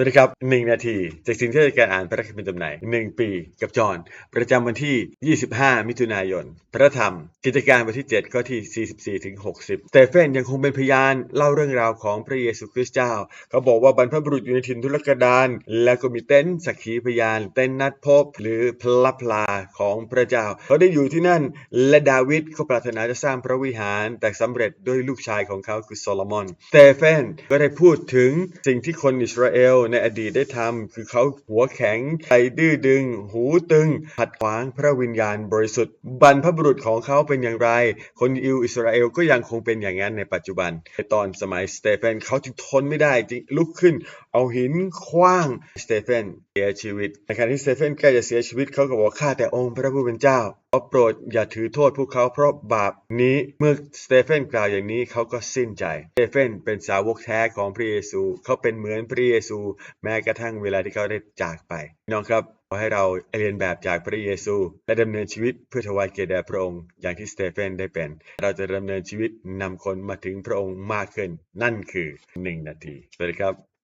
สวัสดีครับหนึ่งนาที จากสิ่งที่จะการอ่านพระคัมภีร์ตำไหนหนึ่งปี กับจอห์นประจำวันที่ 25 มิถุนายน พระธรรม กิจการบทที่ 7 ข้อที่ 44ถึง60สเตเฟนยังคงเป็นพยานเล่าเรื่องราวของพระเยซูคริสต์เจ้า เขาบอกว่าบรรพบุรุษอยู่ในถิ่นทุรกันดารแล้วก็มีเต็นท์สักขีพยาน เต็นท์นัดพบ หรือพลับพลาของพระเจ้า เขาได้อยู่ที่นั่น และดาวิดก็ปรารถนาจะสร้างพระวิหาร แต่สำเร็จด้วยลูกชายของเขาคือโซโลมอนสเตเฟนก็ได้พูดถึงสิ่งที่คนอิสราเอลในอดีตได้ทำคือเขาหัวแข็งใจดื้อดึง หูตึงขัดขวางพระวิญญาณบริสุทธิ์ บรรพบุรุษของเขาเป็นอย่างไร คนยิวอิสราเอลก็ยังคงเป็นอย่างนั้นในปัจจุบันในตอนสมัยสเตเฟนเขาจึงทนไม่ได้จึงลุกขึ้น เอาหินคว้างสเตเฟนเสียชีวิตในขณะที่สเตเฟนใกล้จะเสียชีวิตเขาก็บอกข้าแต่องค์พระผู้เป็นเจ้าขอโปรดอย่าถือโทษพวกเขาเพราะบาปนี้เมื่อสเตเฟนกล่าวอย่างนี้เขาก็สิ้นใจสเตเฟนเป็นสาวกแท้ของพระเยซู เขาเป็นเหมือนพระเยซูแม้กระทั่งเวลาที่เขาได้จากไปน้องครับขอให้เราเรียนแบบจากพระเยซู และดำเนินชีวิตเพื่อถวายเกียรติแด่พระองค์อย่างที่สเตเฟนได้เป็น เราจะดำเนินชีวิตนำคนมาถึงพระองค์มากขึ้น นั่นคือหนึ่งนาทีสวัสดีครับ